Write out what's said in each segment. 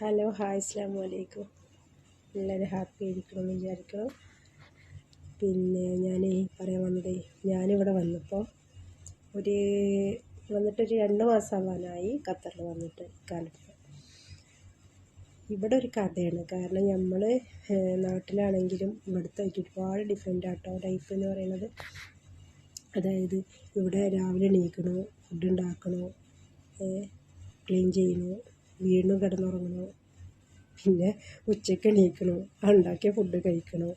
Hello hi അസ്ലാം വലൈക്കും എല്ലാവരും ഹാപ്പി ആയിരിക്കണം എന്ന് വിചാരിക്കണം പിന്നെ ഞാൻ പറയാൻ വന്നത് ഞാനിവിടെ വന്നപ്പോൾ ഒരു വന്നിട്ടൊരു രണ്ട് മാസം ആവാനായി ഖത്തറിൽ വന്നിട്ട് കാലത്ത്. ഇവിടെ ഒരു കഥയാണ്. കാരണം നമ്മൾ നാട്ടിലാണെങ്കിലും ഇവിടുത്തെ ഒരുപാട് ഡിഫറെന്റ് ആട്ടോ ലൈഫ് എന്ന് പറയുന്നത്. അതായത് ഇവിടെ രാവിലെ എണീക്കണോ ഫുഡ് ഉണ്ടാക്കണോ ക്ലീൻ ചെയ്യണു വീണ്ടും കിടന്നുറങ്ങണു പിന്നെ ഉച്ചയ്ക്ക് എണീക്കണു. ഉണ്ടാക്കിയ ഫുഡ് കഴിക്കണു.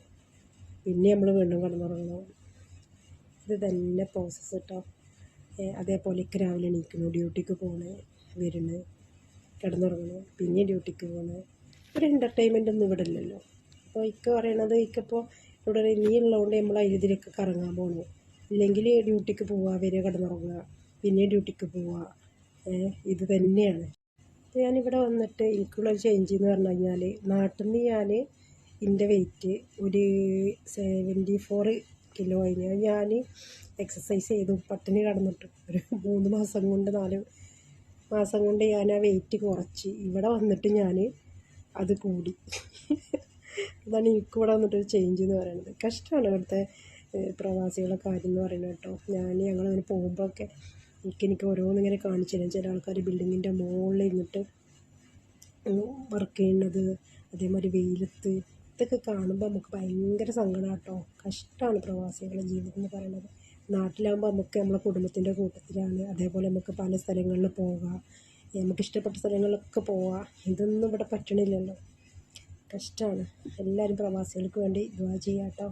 പിന്നെ നമ്മൾ വീണ്ടും കിടന്നുറങ്ങണു ഇത് തന്നെ പ്രോസസ്സ് കേട്ടോ അതേപോലെയൊക്കെ രാവിലെ എണീക്കണു. ഡ്യൂട്ടിക്ക് പോണ് വരുന്നു കിടന്നുറങ്ങണു പിന്നെ ഡ്യൂട്ടിക്ക് പോണ്. ഒരു എന്റർടൈൻമെന്റ് ഒന്നും ഇവിടെ ഇല്ലല്ലോ. അപ്പോൾ ഇക്ക പറയണത് ഇക്കിപ്പോൾ ഇവിടെ നീ ഉള്ളതുകൊണ്ട് നമ്മൾ അതിലൊക്കെ കറങ്ങാൻ പോകണു ഇല്ലെങ്കിൽ ഡ്യൂട്ടിക്ക് പോവുക വരിക കിടന്നുറങ്ങുക. പിന്നെ ഡ്യൂട്ടിക്ക് പോവുക ഇത് തന്നെയാണ്. അപ്പോൾ ഞാനിവിടെ വന്നിട്ട് എനിക്കുള്ളൊരു ചേഞ്ച് എന്ന് പറഞ്ഞു കഴിഞ്ഞാൽ നാട്ടിൽ നിന്ന് ഞാൻ എന്റെ വെയിറ്റ് ഒരു സെവന്റി ഫോർ കിലോ ആയിരുന്നു ഞാൻ എക്സസൈസ് ചെയ്തു. പട്ടിണി കടന്നിട്ട്. ഒരു മൂന്ന് മാസം കൊണ്ട് നാല് മാസം കൊണ്ട് ഞാൻ ആ വെയിറ്റ് കുറച്ച്. ഇവിടെ വന്നിട്ട് ഞാൻ അത് കൂടി. അതാണ് എനിക്ക് ഇവിടെ വന്നിട്ടൊരു ചേഞ്ച് എന്ന് പറയുന്നത് കഷ്ടമാണ് ഇവിടുത്തെ പ്രവാസികളെ കാര്യം എന്ന് പറയുന്നത് കേട്ടോ. ഞാൻ ഞങ്ങളിങ്ങനെ പോകുമ്പോഴൊക്കെ എനിക്ക് എനിക്ക് ഓരോന്നിങ്ങനെ കാണിച്ചു തരും ചില ആൾക്കാർ ബിൽഡിങ്ങിന്റെ മുകളിൽ ഇരുന്നിട്ട് വർക്ക് ചെയ്യുന്നത് അതേമാതിരി വെയിലത്ത് ഇതൊക്കെ കാണുമ്പോൾ നമുക്ക് ഭയങ്കര സങ്കടം കേട്ടോ. കഷ്ടമാണ് പ്രവാസികളുടെ ജീവിതം എന്ന് പറയുന്നത്. നാട്ടിലാകുമ്പോൾ നമുക്ക് നമ്മളെ കുടുംബത്തിന്റെ കൂട്ടത്തിലാണ്. അതേപോലെ നമുക്ക് പല സ്ഥലങ്ങളിൽ പോകാം. നമുക്ക് ഇഷ്ടപ്പെട്ട സ്ഥലങ്ങളിലൊക്കെ പോവാം. ഇതൊന്നും ഇവിടെ പറ്റണില്ലല്ലോ. കഷ്ടമാണ് എല്ലാവരും പ്രവാസികൾക്ക് വേണ്ടി ഇതുവാ ചെയ്യാം കേട്ടോ.